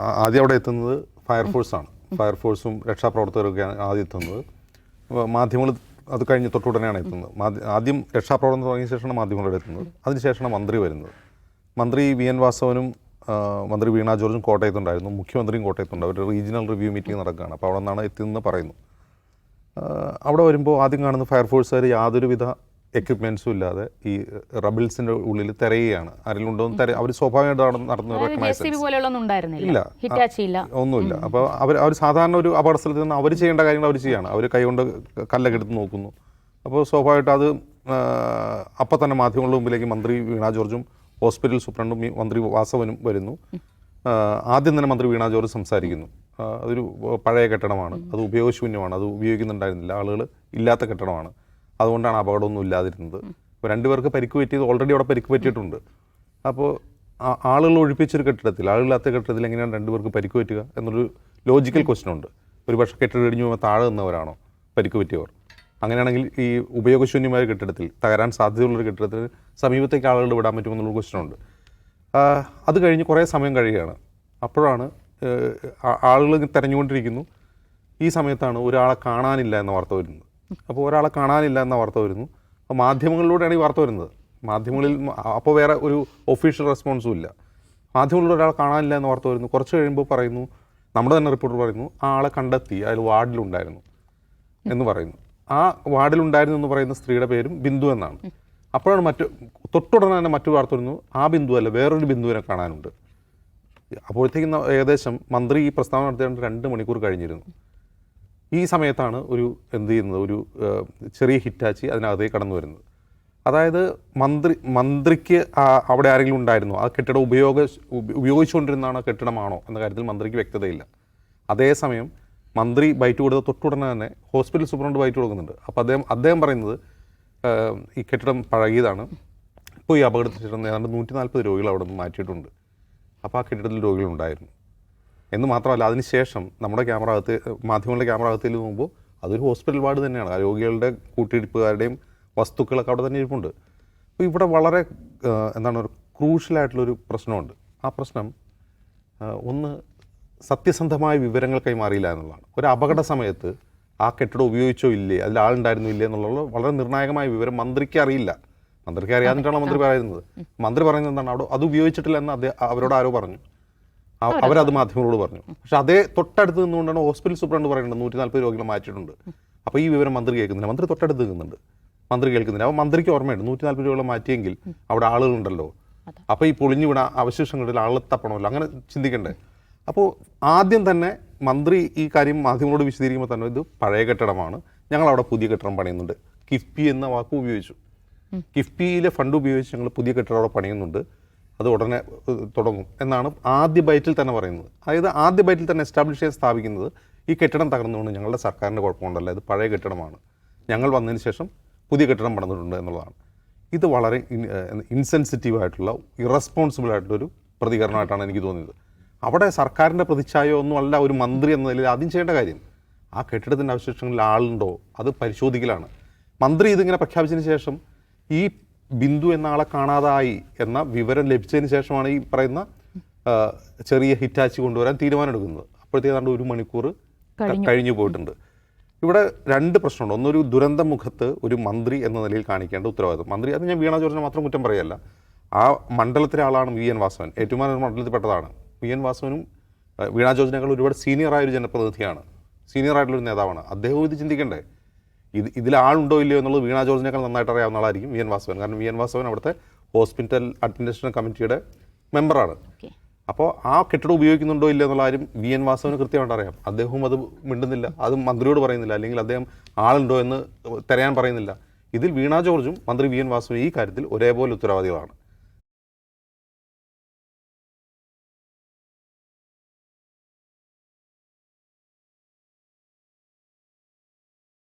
ആദ്യം അവിടെ എത്തുന്നത് ഫയർഫോഴ്സാണ് ഫയർഫോഴ്സും രക്ഷാപ്രവർത്തകരൊക്കെയാണ് ആദ്യം എത്തുന്നത്. മാധ്യമങ്ങൾ അത് കഴിഞ്ഞ് തൊട്ടുടനെയാണ് എത്തുന്നത്. ആദ്യം രക്ഷാപ്രവർത്തനം തുടങ്ങിയ ശേഷമാണ് മാധ്യമങ്ങളുടെ എത്തുന്നത്. അതിനുശേഷമാണ് മന്ത്രി വരുന്നത്. മന്ത്രി വി എൻ വാസവനും മന്ത്രി വീണ ജോർജും കോട്ടയത്തുണ്ടായിരുന്നു. മുഖ്യമന്ത്രിയും കോട്ടയത്തുണ്ട്. ഒരു റീജിയണൽ റിവ്യൂ മീറ്റിംഗ് നടക്കുകയാണ്. അപ്പോൾ അവിടെ നിന്നാണ് എത്തിയെന്ന് പറയുന്നു. അവിടെ വരുമ്പോൾ ആദ്യം കാണുന്ന ഫയർഫോഴ്സുകാർ യാതൊരുവിധ എക്യുപ്മെൻസും ഇല്ലാതെ ഈ റബിൾസിന്റെ ഉള്ളിൽ തിരയുകയാണ്. ആരെങ്കിലും ഉണ്ടോ എന്ന് തെര അവർ സ്വാഭാവികമായിട്ട് നടന്ന് റെക്കഗ്നൈസ് ഇല്ല. ഒന്നുമില്ല. അപ്പോൾ അവർ അവർ സാധാരണ ഒരു അപകട സ്ഥലത്ത് നിന്ന് അവർ ചെയ്യേണ്ട കാര്യങ്ങൾ അവർ ചെയ്യാണ്. അവർ കൈകൊണ്ട് കല്ലൊക്കെ എടുത്ത് നോക്കുന്നു. അപ്പോൾ സ്വാഭാവികമായിട്ട് അത് അപ്പൊ തന്നെ മാധ്യമങ്ങളുടെ മുമ്പിലേക്ക് മന്ത്രി വീണ ജോർജും ഹോസ്പിറ്റൽ സൂപ്രണ്ടും മന്ത്രി വാസവനും വരുന്നു. ആദ്യം തന്നെ മന്ത്രി വീണ ജോർജ് സംസാരിക്കുന്നു. അതൊരു പഴയ കെട്ടിടമാണ്. അത് ഉപയോഗശൂന്യമാണ്. അത് ഉപയോഗിക്കുന്നുണ്ടായിരുന്നില്ല. ആളുകൾ ഇല്ലാത്ത കെട്ടിടമാണ്. അതുകൊണ്ടാണ് അപകടമൊന്നും ഇല്ലാതിരുന്നത്. അപ്പോൾ രണ്ടുപേർക്ക് പരിക്ക് പറ്റിയത് ഓൾറെഡി അവിടെ പരിക്ക് പറ്റിയിട്ടുണ്ട്. അപ്പോൾ ആളുകൾ ഒഴിപ്പിച്ചൊരു കെട്ടിടത്തിൽ ആളില്ലാത്ത കെട്ടിടത്തിൽ എങ്ങനെയാണ് രണ്ടുപേർക്ക് പരിക്ക് പറ്റുക എന്നൊരു ലോജിക്കൽ ക്വസ്റ്റൻ ഉണ്ട്. ഒരു പക്ഷേ കെട്ടിടം ഇടിഞ്ഞു പോകുമ്പോൾ താഴെ നിന്നവരാണോ പരിക്ക് പറ്റിയവർ? അങ്ങനെയാണെങ്കിൽ ഈ ഉപയോഗശൂന്യമായ കെട്ടിടത്തിൽ തകരാൻ സാധ്യതയുള്ളൊരു കെട്ടിടത്തിൽ സമീപത്തേക്ക് ആളുകൾ വിടാൻ പറ്റുമെന്നുള്ള ക്വസ്റ്റൻ ഉണ്ട്. അത് കഴിഞ്ഞ് കുറേ സമയം കഴിയുകയാണ്. അപ്പോഴാണ് ആളുകൾ തിരഞ്ഞുകൊണ്ടിരിക്കുന്നു. ഈ സമയത്താണ് ഒരാളെ കാണാനില്ല എന്ന വാർത്ത വരുന്നത്. അപ്പോൾ ഒരാളെ കാണാനില്ല എന്ന വാർത്ത വരുന്നു. അപ്പോൾ മാധ്യമങ്ങളിലൂടെയാണ് ഈ വാർത്ത വരുന്നത്. മാധ്യമങ്ങളിൽ അപ്പോൾ വേറെ ഒരു ഒഫീഷ്യൽ റെസ്പോൺസും ഇല്ല. മാധ്യമങ്ങളിലൂടെ ഒരാളെ കാണാനില്ല എന്ന വാർത്ത വരുന്നു. കുറച്ച് കഴിയുമ്പോൾ പറയുന്നു നമ്മൾ തന്നെ റിപ്പോർട്ടർ പറയുന്നു ആ ആളെ കണ്ടെത്തി അയാൾ വാർഡിലുണ്ടായിരുന്നു എന്ന് പറയുന്നു. ആ വാർഡിലുണ്ടായിരുന്നു എന്ന് പറയുന്ന സ്ത്രീയുടെ പേരും ബിന്ദു എന്നാണ്. അപ്പോഴാണ് മറ്റു തൊട്ടുടനെ തന്നെ മറ്റു വാർത്ത വരുന്നു ആ ബിന്ദു അല്ല വേറൊരു ബിന്ദുവിനെ കാണാനുണ്ട്. അപ്പോഴത്തേക്കും ഏകദേശം മന്ത്രി ഈ പ്രസ്താവന നടത്തിയിട്ട് രണ്ട് മണിക്കൂർ കഴിഞ്ഞിരുന്നു. ഈ സമയത്താണ് ഒരു എന്ത് ചെയ്യുന്നത്? ഒരു ചെറിയ ഹിറ്റാച്ചി അതിനകത്തേക്ക് കടന്നു വരുന്നത്. അതായത് മന്ത്രി മന്ത്രിക്ക് അവിടെ ആരെങ്കിലും ഉണ്ടായിരുന്നു? ആ കെട്ടിടം ഉപയോഗ ഉപയോഗിച്ചുകൊണ്ടിരുന്നതാണ് കെട്ടിടമാണോ എന്ന കാര്യത്തിൽ മന്ത്രിക്ക് വ്യക്തതയില്ല. അതേസമയം മന്ത്രി ബൈറ്റ് കൊടുത്ത തൊട്ടുടനെ തന്നെ ഹോസ്പിറ്റൽ സൂപ്രണ്ട് ബൈറ്റ് കൊടുക്കുന്നുണ്ട്. അപ്പോൾ അദ്ദേഹം അദ്ദേഹം പറയുന്നത് ഈ കെട്ടിടം പഴകിയതാണ്. ഇപ്പോൾ ഈ അപകടത്തിൽ ഏതാണ്ട് നൂറ്റി നാൽപ്പത് രോഗികൾ അവിടെ നിന്ന് മാറ്റിയിട്ടുണ്ട്. അപ്പോൾ ആ കെട്ടിടത്തിൽ രോഗികളുണ്ടായിരുന്നു. എന്ന് മാത്രമല്ല അതിനുശേഷം നമ്മുടെ ക്യാമറ അകത്ത് മാധ്യമങ്ങളുടെ ക്യാമറ അകത്തിൽ നോക്കുമ്പോൾ അതൊരു ഹോസ്പിറ്റൽ വാർഡ് തന്നെയാണ്. രോഗികളുടെ കൂട്ടിയിടിപ്പുകാരുടെയും വസ്തുക്കളൊക്കെ അവിടെ തന്നെ ഇരിപ്പുണ്ട്. അപ്പോൾ ഇവിടെ വളരെ എന്താണ് ഒരു ക്രൂഷ്യലായിട്ടുള്ളൊരു പ്രശ്നമുണ്ട്. ആ പ്രശ്നം ഒന്ന് സത്യസന്ധമായ വിവരങ്ങൾ കൈമാറിയില്ല എന്നുള്ളതാണ്. ഒരു അപകട സമയത്ത് ആ കെട്ടിടം ഉപയോഗിച്ചോ ഇല്ലേ അതിൽ ആളുണ്ടായിരുന്നു ഇല്ലേ എന്നുള്ള വളരെ നിർണായകമായ വിവരം മന്ത്രിക്ക് അറിയില്ല. മന്ത്രിക്ക് അറിയാതിട്ടാണ് മന്ത്രി പറയുന്നത്. മന്ത്രി പറയുന്നത് എന്താണ് അവിടെ അത് ഉപയോഗിച്ചിട്ടില്ല എന്ന് അദ്ദേഹം അവരോട് ആരോ പറഞ്ഞു. അവരത് മാധ്യമങ്ങളോട് പറഞ്ഞു. പക്ഷെ അതേ തൊട്ടടുത്ത് നിന്നുകൊണ്ടാണ് ഹോസ്പിറ്റൽ സൂപ്രണ്ട് പറയുന്നത് നൂറ്റി നാൽപ്പത് രോഗികളെ മാറ്റിയിട്ടുണ്ട്. അപ്പോൾ ഈ വിവരം മന്ത്രി കേൾക്കുന്നില്ല. മന്ത്രി തൊട്ടടുത്ത് നിൽക്കുന്നുണ്ട്. മന്ത്രി കേൾക്കുന്നില്ല. അപ്പോൾ മന്ത്രിക്ക് ഓർമ്മയുണ്ട്. നൂറ്റി നാൽപ്പത് രോഗികളെ മാറ്റിയെങ്കിൽ അവിടെ ആളുകളുണ്ടല്ലോ. അപ്പോൾ ഈ പൊളിഞ്ഞു വീണ അവശേഷങ്ങളിൽ ആളെ തപ്പണമല്ലോ. അങ്ങനെ ചിന്തിക്കണ്ടേ. അപ്പോൾ ആദ്യം തന്നെ മന്ത്രി ഈ കാര്യം മാധ്യമങ്ങളോട് വിശദീകരിക്കുമ്പോൾ തന്നെ ഇത് പഴയ കെട്ടിടമാണ്. ഞങ്ങൾ അവിടെ പുതിയ കെട്ടിടം പണിയുന്നുണ്ട്. കിഫ്ബി എന്ന വാക്ക് ഉപയോഗിച്ചു. കിഫ്ബിയിലെ ഫണ്ട് ഉപയോഗിച്ച് ഞങ്ങൾ പുതിയ കെട്ടിടം അവിടെ പണിയുന്നുണ്ട്. അത് ഉടനെ തുടങ്ങും എന്നാണ് ആദ്യ ബൈറ്റിൽ തന്നെ പറയുന്നത്. അതായത് ആദ്യ ബൈറ്റിൽ തന്നെ എസ്റ്റാബ്ലിഷ് ചെയ്യാൻ സ്ഥാപിക്കുന്നത് ഈ കെട്ടിടം തകർന്നുകൊണ്ട് ഞങ്ങളുടെ സർക്കാരിന്റെ കുഴപ്പമുണ്ടല്ല ഇത് പഴയ കെട്ടിടമാണ്. ഞങ്ങൾ വന്നതിന് ശേഷം പുതിയ കെട്ടിടം പണിതിട്ടുണ്ട് എന്നുള്ളതാണ്. ഇത് വളരെ ഇൻസെൻസിറ്റീവ് ആയിട്ടുള്ള ഇറസ്പോൺസിബിൾ ആയിട്ടുള്ള ഒരു പ്രതികരണമായിട്ടാണ് എനിക്ക് തോന്നിയത്. അവിടെ സർക്കാരിന്റെ പ്രതിച്ഛായോ ഒന്നും അല്ല ഒരു മന്ത്രി എന്ന നിലയിൽ ആദ്യം ചെയ്യേണ്ട കാര്യം ആ കെട്ടിടത്തിന്റെ അവശേഷങ്ങളിൽ ആളുണ്ടോ? അത് പരിശോധിക്കലാണ്. മന്ത്രി ഇതിങ്ങനെ പ്രഖ്യാപിച്ചതിന് ശേഷം ഈ ബിന്ദു എന്ന ആളെ കാണാതായി എന്ന വിവരം ലഭിച്ചതിന് ശേഷമാണ് ഈ പറയുന്ന ചെറിയ ഹിറ്റാച്ചി കൊണ്ടുവരാൻ തീരുമാനമെടുക്കുന്നത്. അപ്പോഴത്തേതാണ്ട് ഒരു മണിക്കൂർ കഴിഞ്ഞു. പോയിട്ടുണ്ട്. ഇവിടെ രണ്ട് പ്രശ്നമുണ്ട്. ഒന്നൊരു ദുരന്ത മുഖത്ത് ഒരു മന്ത്രി എന്ന നിലയിൽ കാണിക്കേണ്ട ഉത്തരവാദിത്വം. മന്ത്രി അത് ഞാൻ വീണ ജോർജിനെ മാത്രം കുറ്റം പറയല്ല. ആ മണ്ഡലത്തിലെ ആളാണ് വി എൻ വാസവൻ. ഏറ്റുമാനൂർ മണ്ഡലത്തിൽപ്പെട്ടതാണ്. വി എൻ വാസവനും വീണാ ജോർജിനേക്കാൾ ഒരുപാട് സീനിയറായ ഒരു ജനപ്രതിനിധിയാണ്. സീനിയർ ആയിട്ടുള്ള ഒരു നേതാവാണ്. അദ്ദേഹവും ഇത് ചിന്തിക്കണ്ടേ? ഇത് ഇതിൽ ആളുണ്ടോ ഇല്ലയോ എന്നുള്ളത് വീണാ ജോർജിനേക്കാൾ നന്നായിട്ട് അറിയാവുന്ന ആളായിരിക്കും വി എൻ വാസവൻ. കാരണം വി എൻ വാസവൻ അവിടുത്തെ ഹോസ്പിറ്റൽ അഡ്മിനിസ്ട്രേഷൻ കമ്മിറ്റിയുടെ മെമ്പറാണ്. അപ്പോൾ ആ കെട്ടിടം ഉപയോഗിക്കുന്നുണ്ടോ ഇല്ലയോ എന്നുള്ള ആരും വി എൻ വാസവന് കൃത്യമായിട്ട് അറിയാം. അദ്ദേഹവും അത് മിണ്ടുന്നില്ല. അത് മന്ത്രിയോട് പറയുന്നില്ല. അല്ലെങ്കിൽ അദ്ദേഹം ആളുണ്ടോ എന്ന് തിരയാൻ പറയുന്നില്ല. ഇതിൽ വീണാ ജോർജും മന്ത്രി വി എൻ വാസവനും ഈ കാര്യത്തിൽ ഒരേപോലെ ഉത്തരവാദികളാണ്.